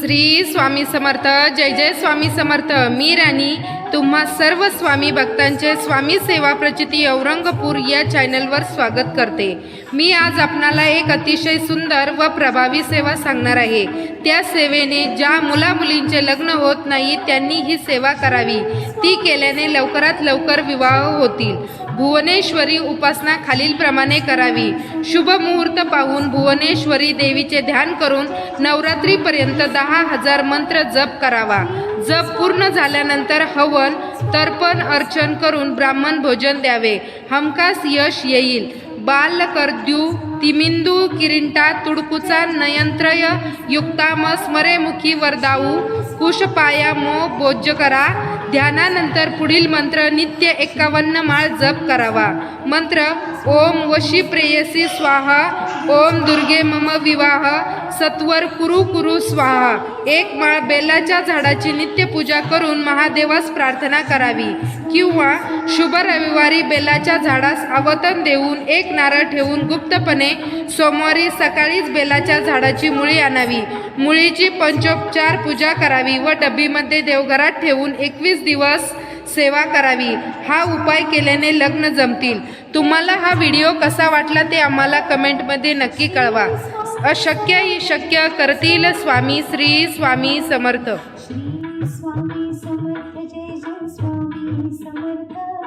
श्री स्वामी समर्थ जय जय स्वामी समर्थ. मी राणी तुम्हा सर्व स्वामी भक्तांचे स्वामी सेवा प्रचिती औरंगपूर या चॅनलवर स्वागत करते. मी आज आपणाला एक अतिशय सुंदर व प्रभावी सेवा सांगणार आहे. त्या सेवेने ज्या मुला मुलींचे लग्न होत नाही त्यांनी ही सेवा करावी. ती केल्याने लवकरात लवकर विवाह होतील. भुवनेश्वरी उपासना खालीलप्रमाणे करावी. शुभ मुहूर्त पाहून भुवनेश्वरी देवीचे ध्यान करून नवरात्रीपर्यंत दहा हजार मंत्र जप करावा. जप पूर्ण झाल्यानंतर हवन तर्पण अर्चन करून ब्राह्मण भोजन द्यावे. हमखास यश येईल. बालकर्द्यू तिमिंदू किरिंटा तुडकुचा नयंत्रय युक्ताम स्मरेमुखी वरदाऊ कुशपाया मो बोज्य करा ध्यानानंतर पुढील मंत्र नित्य एकावन्न माळ जप करावा. मंत्र ओम वशी प्रेयसी स्वाहा ओम दुर्गे मम विवाह सत्वर कुरु कुरु स्वाहा. एक माळ बेलाच्या झाडाची नित्यपूजा करून महादेवास प्रार्थना करावी. किंवा शुभ रविवारी बेलाच्या झाडास आवतन देऊन एक नारळ ठेवून गुप्तपणे सोमवारी सकाळीच बेलाच्या झाडाची मुळी आणावी. मुळीची पंचोपचार पूजा करावी व डब्बीमध्ये देवघरात ठेवून एकवीस तीस दिवस सेवा करावी. हा उपाय केल्याने लग्न जमतील. तुम्हाला हा व्हिडिओ कसा वाटला ते आम्हाला कमेंटमध्ये नक्की कळवा. अशक्य ही शक्य करतील स्वामी श्री स्वामी समर्थ. स्वामी समर्थ जय जय स्वामी समर्थ.